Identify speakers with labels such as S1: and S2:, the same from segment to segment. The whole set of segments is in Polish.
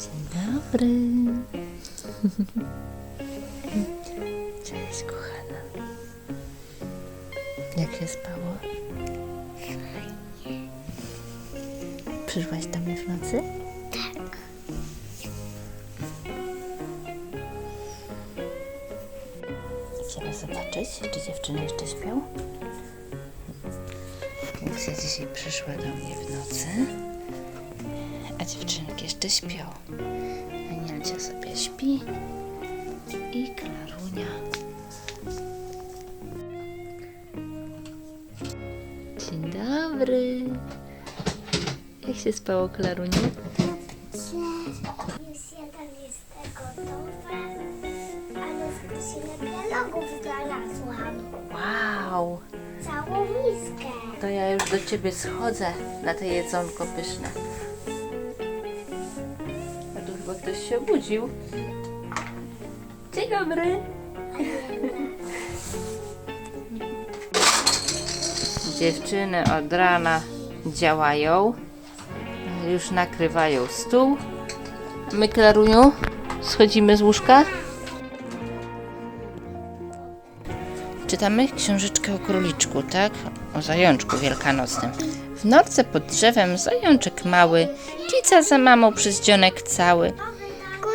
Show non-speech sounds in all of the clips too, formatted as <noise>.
S1: Dzień dobry. <laughs> Cześć, kochana. Jak się spało? Przyszłaś do mnie w nocy? Chcemy zobaczyć, czy dziewczyny jeszcze śpią. Lucja dzisiaj przyszła do mnie w nocy, a dziewczynki jeszcze śpią. Anielcia sobie śpi i Klarunia. Dzień dobry. Jak się spało, Klarunie?
S2: Już jeden jest gotowy, ale skrzynę dialogów znalazłam.
S1: Wow!
S2: Całą miskę.
S1: To ja już do ciebie schodzę na te jedzonko pyszne. Się obudził. Dzień dobry. Dziewczyny od rana działają. Już nakrywają stół. My, Klaruniu, schodzimy z łóżka. Czytamy książeczkę o króliczku, tak? O zajączku wielkanocnym. W norce pod drzewem zajączek mały, kica za mamą przez dzionek cały.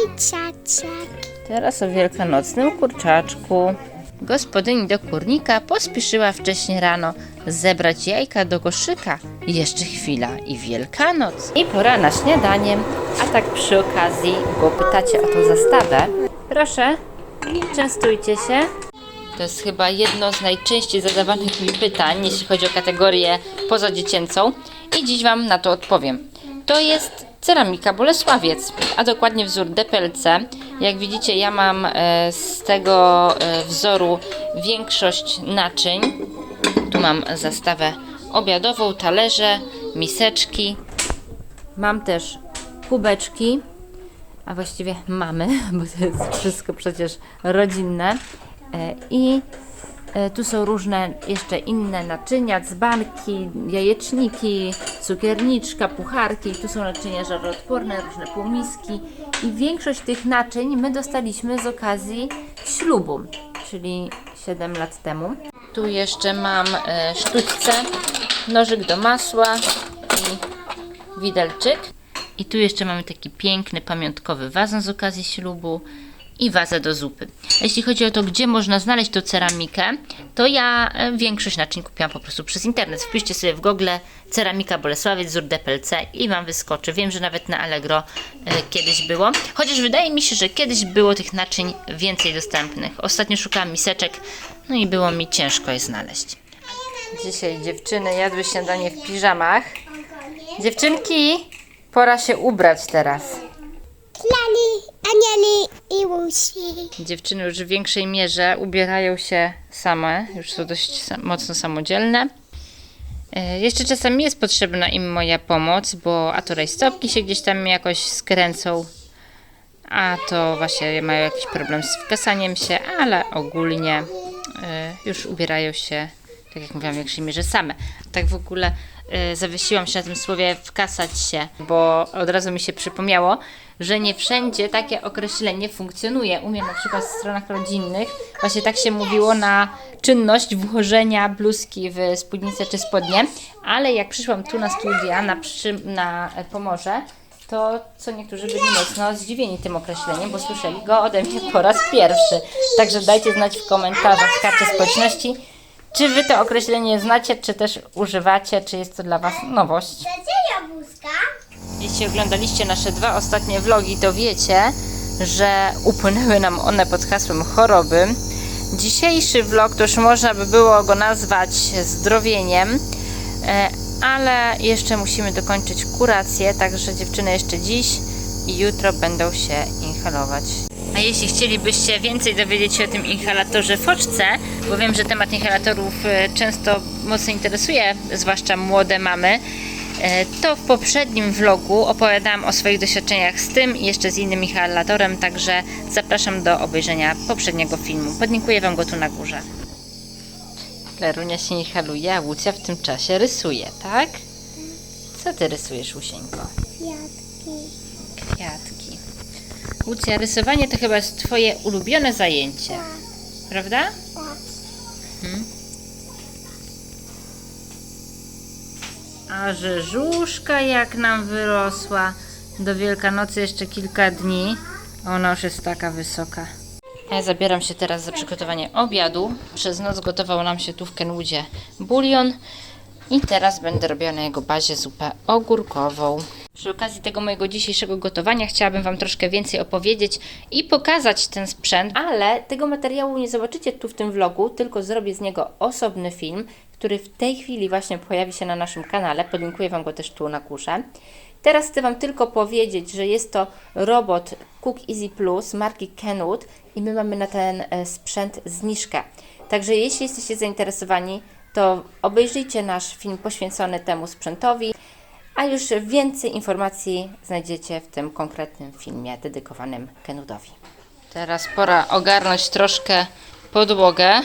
S2: Kujczaczek.
S1: Teraz o wielkanocnym kurczaczku. Gospodyni do kurnika pospieszyła wcześnie rano zebrać jajka do koszyka. Jeszcze chwila i Wielkanoc. I pora na śniadanie. A tak przy okazji, bo pytacie o tą zastawę. Proszę, częstujcie się. To jest chyba jedno z najczęściej zadawanych mi pytań, jeśli chodzi o kategorię pozadziecięcą. I dziś Wam na to odpowiem. To jest ceramika Bolesławiec, a dokładnie wzór DPLC. Jak widzicie, ja mam e, z tego e, wzoru większość naczyń. Tu mam zastawę obiadową, talerze, miseczki. Mam też kubeczki, a właściwie mamy, <laughs> bo to jest wszystko przecież rodzinne. E, I tu są różne jeszcze inne naczynia, dzbanki, jajeczniki, cukierniczka, pucharki. Tu są naczynia żaroodporne, różne półmiski. I większość tych naczyń my dostaliśmy z okazji ślubu, czyli 7 lat temu. Tu jeszcze mam e, sztućce, nożyk do masła i widelczyk. I tu jeszcze mamy taki piękny, pamiątkowy wazon z okazji ślubu i wazę do zupy. Jeśli chodzi o to, gdzie można znaleźć tą ceramikę, to ja e, większość naczyń kupiłam po prostu przez internet. Wpiszcie sobie w Google ceramika Bolesławiec, wzór DPLC i Wam wyskoczy. Wiem, że nawet na Allegro e, kiedyś było. Chociaż wydaje mi się, że kiedyś było tych naczyń więcej dostępnych. Ostatnio szukałam miseczek, no i było mi ciężko je znaleźć. Dzisiaj dziewczyny jadły śniadanie w piżamach. Dziewczynki, pora się ubrać teraz.
S2: Klali, anieli i łusi.
S1: Dziewczyny już w większej mierze ubierają się same, już są dość mocno samodzielne. E, Jeszcze czasami jest potrzebna im moja pomoc, bo a to rajstopki się gdzieś tam jakoś skręcą, a to właśnie mają jakiś problem z wkasaniem się, ale ogólnie e, już ubierają się, tak jak mówiłam, w większej mierze same. Tak w ogóle e, zawiesiłam się na tym słowie wkasać się, bo od razu mi się przypomniało, że nie wszędzie takie określenie funkcjonuje. U mnie na przykład w stronach rodzinnych właśnie tak się mówiło na czynność włożenia bluzki w spódnicę czy spodnie, ale jak przyszłam tu na studia, na, przy, na e, Pomorze, to co niektórzy byli mocno zdziwieni tym określeniem, bo słyszeli go ode mnie po raz pierwszy. Także dajcie znać w komentarzach w karcie społeczności, czy wy to określenie znacie, czy też używacie, czy jest to dla was nowość.
S2: Chcecie jabłuszka?
S1: Jeśli oglądaliście nasze dwa ostatnie vlogi, to wiecie, że upłynęły nam one pod hasłem choroby. Dzisiejszy vlog to już można by było go nazwać zdrowieniem, e, ale jeszcze musimy dokończyć kurację, także dziewczyny jeszcze dziś i jutro będą się inhalować. A jeśli chcielibyście więcej dowiedzieć się o tym inhalatorze Foczce, bo wiem, że temat inhalatorów e, często mocno interesuje, zwłaszcza młode mamy, To w poprzednim vlogu opowiadałam o swoich doświadczeniach z tym i jeszcze z innym inhalatorem, także zapraszam do obejrzenia poprzedniego filmu. Podlinkuję Wam go tu na górze. Lerunia się inhaluje, a Łucja w tym czasie rysuje, tak? Co Ty rysujesz, Łusieńko?
S2: Kwiatki.
S1: Kwiatki. Lucja, rysowanie to chyba jest twoje ulubione zajęcie, prawda? Hmm? A rzeżuszka jak nam wyrosła. Do Wielkanocy jeszcze kilka dni. Ona już jest taka wysoka. Ja zabieram się teraz za przygotowanie obiadu. Przez noc gotował nam się tu w Kenwoodzie bulion. I teraz będę robiła na jego bazie zupę ogórkową. Przy okazji tego mojego dzisiejszego gotowania chciałabym Wam troszkę więcej opowiedzieć i pokazać ten sprzęt, ale tego materiału nie zobaczycie tu w tym vlogu, tylko zrobię z niego osobny film, który w tej chwili właśnie pojawi się na naszym kanale. Podlinkuję Wam go też tu na górze. Teraz chcę Wam tylko powiedzieć, że jest to robot Cook Easy Plus marki Kenwood i my mamy na ten e, sprzęt zniżkę. Także jeśli jesteście zainteresowani, to obejrzyjcie nasz film poświęcony temu sprzętowi, a już więcej informacji znajdziecie w tym konkretnym filmie dedykowanym Kenwoodowi. Teraz pora ogarnąć troszkę podłogę.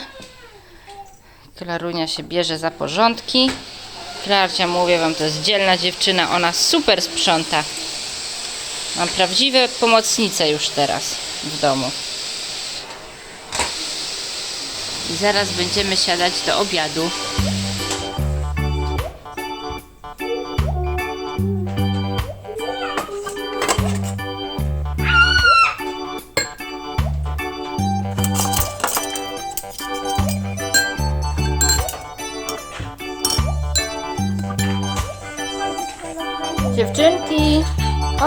S1: Klarunia się bierze za porządki. Klarcia, mówię Wam, to jest dzielna dziewczyna, ona super sprząta. Mam prawdziwe pomocnice już teraz w domu. I zaraz będziemy siadać do obiadu.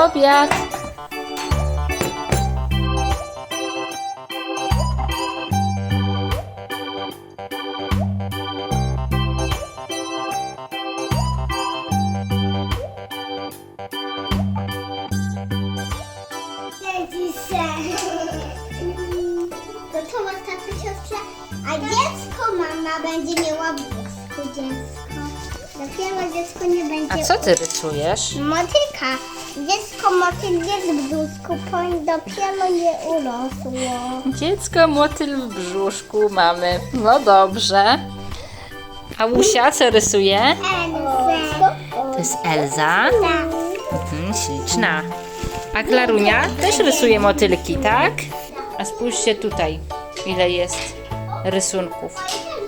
S1: Obiad.
S2: Gotowa <laughs> tata siostrze? A dziecko mama będzie miała wózku dziecko. Dopiero dziecko nie będzie...
S1: A co ty rysujesz?
S2: Motylka. Dziecko motyl jest w wózku, poń dopiero nie urosło.
S1: Dziecko motyl w brzuszku mamy. No dobrze. A Łusia co rysuje?
S2: Elze.
S1: To jest Elza. Mhm, śliczna. A Klarunia też rysuje motylki, tak? A spójrzcie tutaj, ile jest rysunków.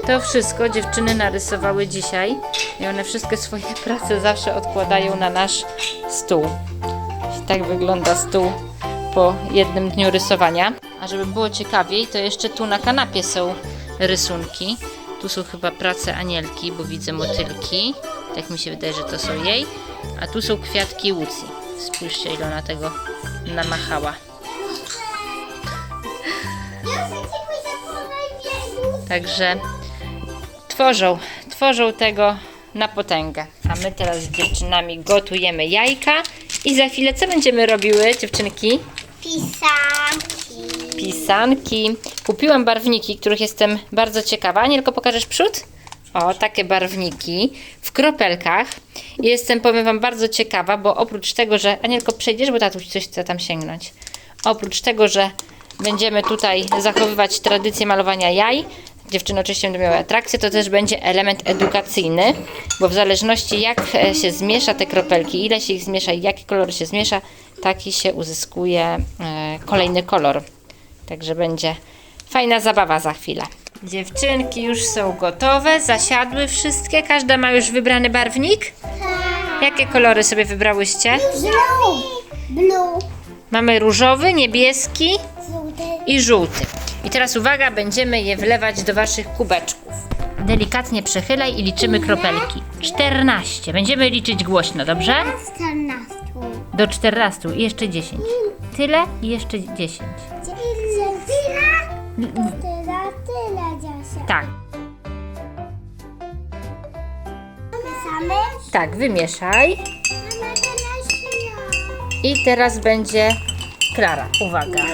S1: To wszystko dziewczyny narysowały dzisiaj i one wszystkie swoje prace zawsze odkładają na nasz stół. Tak wygląda stół po jednym dniu rysowania. A żeby było ciekawiej, to jeszcze tu na kanapie są rysunki. Tu są chyba prace Anielki, bo widzę motylki. Tak mi się wydaje, że to są jej. A tu są kwiatki Łucji. Spójrzcie, ile ona tego namachała. Także tworzą, tworzą tego na potęgę. A my teraz z dziewczynami gotujemy jajka. I za chwilę co będziemy robiły, dziewczynki?
S2: Pisanki.
S1: Pisanki. Kupiłam barwniki, których jestem bardzo ciekawa. Anielko, pokażesz przód? O, takie barwniki w kropelkach. Jestem, powiem Wam, bardzo ciekawa, bo oprócz tego, że... Anielko, przejdziesz, bo tatuś coś chce tam sięgnąć. Oprócz tego, że będziemy tutaj zachowywać tradycję malowania jaj, dziewczyny oczywiście będą miały atrakcję, to też będzie element edukacyjny, bo w zależności jak e, się zmiesza te kropelki, ile się ich zmiesza i jaki kolor się zmiesza, taki się uzyskuje e, kolejny kolor. Także będzie fajna zabawa za chwilę. Dziewczynki już są gotowe, zasiadły wszystkie. Każda ma już wybrany barwnik. Jakie kolory sobie wybrałyście?
S2: Blue. Blue.
S1: Mamy różowy, niebieski i żółty. I teraz uwaga, będziemy je wlewać do waszych kubeczków. Delikatnie przechylaj i liczymy kropelki. 14. Będziemy liczyć głośno, dobrze?
S2: 14.
S1: Do 14 i jeszcze 10. Tyle i jeszcze 10.
S2: Tyle, tyle. Tyle, tyle, Dziosia.
S1: Tak,
S2: Mieszamy?
S1: tak, wymieszaj. I teraz będzie Klara. Uwaga.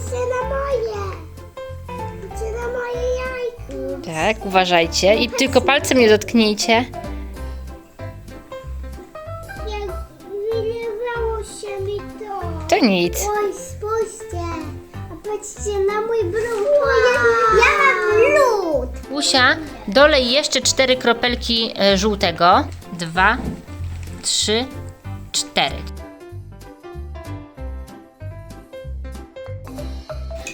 S2: Spójrzcie na moje. Spójrzcie na moje jajko.
S1: Tak, uważajcie. I tylko palcem nie dotknijcie.
S2: Jak wylewało się mi to.
S1: To nic.
S2: Oj, spójrzcie. A patrzcie na mój brud. Ja mam lód.
S1: Łusia, dolej jeszcze cztery kropelki e, żółtego. Dwa, trzy, cztery.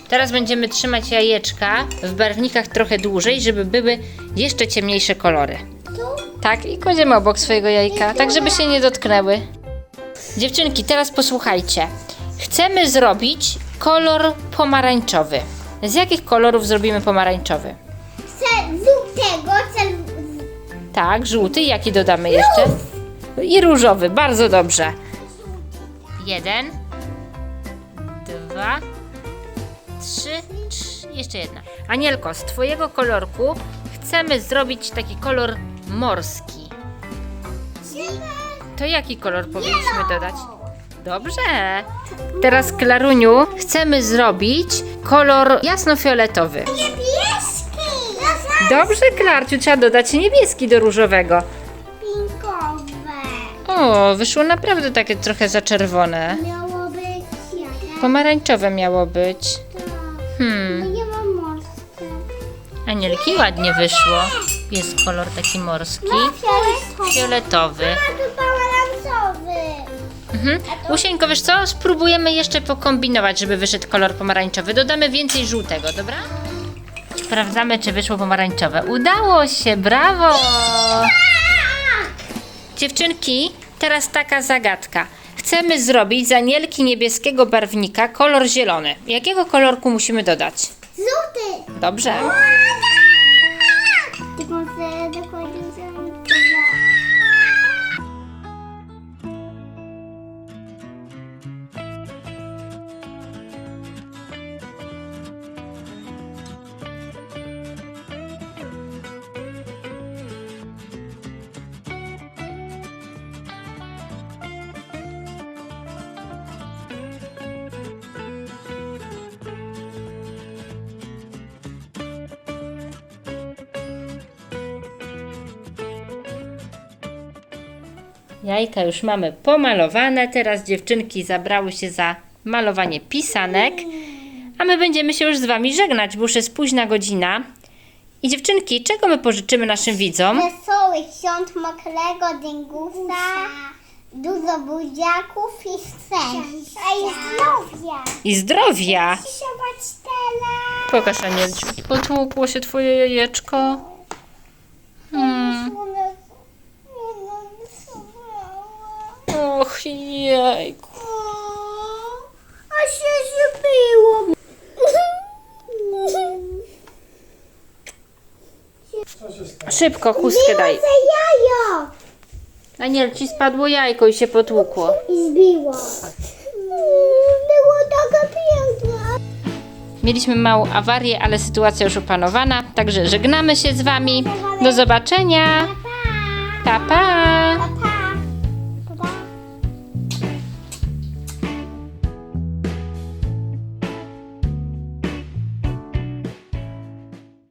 S1: Teraz będziemy trzymać jajeczka w barwnikach trochę dłużej, żeby były jeszcze ciemniejsze kolory. Tak, i kładziemy obok swojego jajka, tak żeby się nie dotknęły. Dziewczynki, teraz posłuchajcie. Chcemy zrobić kolor pomarańczowy. Z jakich kolorów zrobimy pomarańczowy?
S2: Chcę żółtego, chcę...
S1: Tak, żółty. Jaki dodamy jeszcze? I różowy. Bardzo dobrze. Jeden, dwa, trzy, trz- jeszcze jedna. Anielko, z Twojego kolorku chcemy zrobić taki kolor morski. To jaki kolor powinniśmy dodać? Dobrze. Teraz, Klaruniu, chcemy zrobić kolor jasnofioletowy.
S2: Niebieski!
S1: Dobrze, Klarciu, trzeba dodać niebieski do różowego.
S2: Pinkowe.
S1: O, wyszło naprawdę takie trochę za czerwone.
S2: Miało być?
S1: Pomarańczowe miało być.
S2: Tak.
S1: Hmm,
S2: Ja mam morskie.
S1: anielki ładnie wyszło. Jest kolor taki morski.
S2: Fioletowy.
S1: Mhm. Łusieńko, wiesz co? Spróbujemy jeszcze pokombinować, żeby wyszedł kolor pomarańczowy. Dodamy więcej żółtego, dobra? Sprawdzamy, czy wyszło pomarańczowe. Udało się, brawo! Dziewczynki, teraz taka zagadka. Chcemy zrobić z anielki niebieskiego barwnika kolor zielony. Jakiego kolorku musimy dodać?
S2: Żółty.
S1: Dobrze. Jajka już mamy pomalowane. Teraz dziewczynki zabrały się za malowanie pisanek. A my będziemy się już z Wami żegnać, bo już jest późna godzina. I dziewczynki, czego my pożyczymy naszym widzom?
S2: Wesołych świąt mokrego dyngusa, dużo buziaków i szczęścia. A i zdrowia.
S1: I zdrowia! Pokaż, Anielciu. Potłukło się Twoje jajeczko. Hmm. Och, jejku.
S2: A się zrobiło.
S1: Szybko, chustkę daj.
S2: Jajo.
S1: Aniel, ci spadło jajko i się potłukło.
S2: I zbiło. Było taka piękna.
S1: Mieliśmy małą awarię, ale sytuacja już opanowana, także żegnamy się z Wami. Do zobaczenia.
S2: Pa.
S1: Pa, pa.
S2: Pa,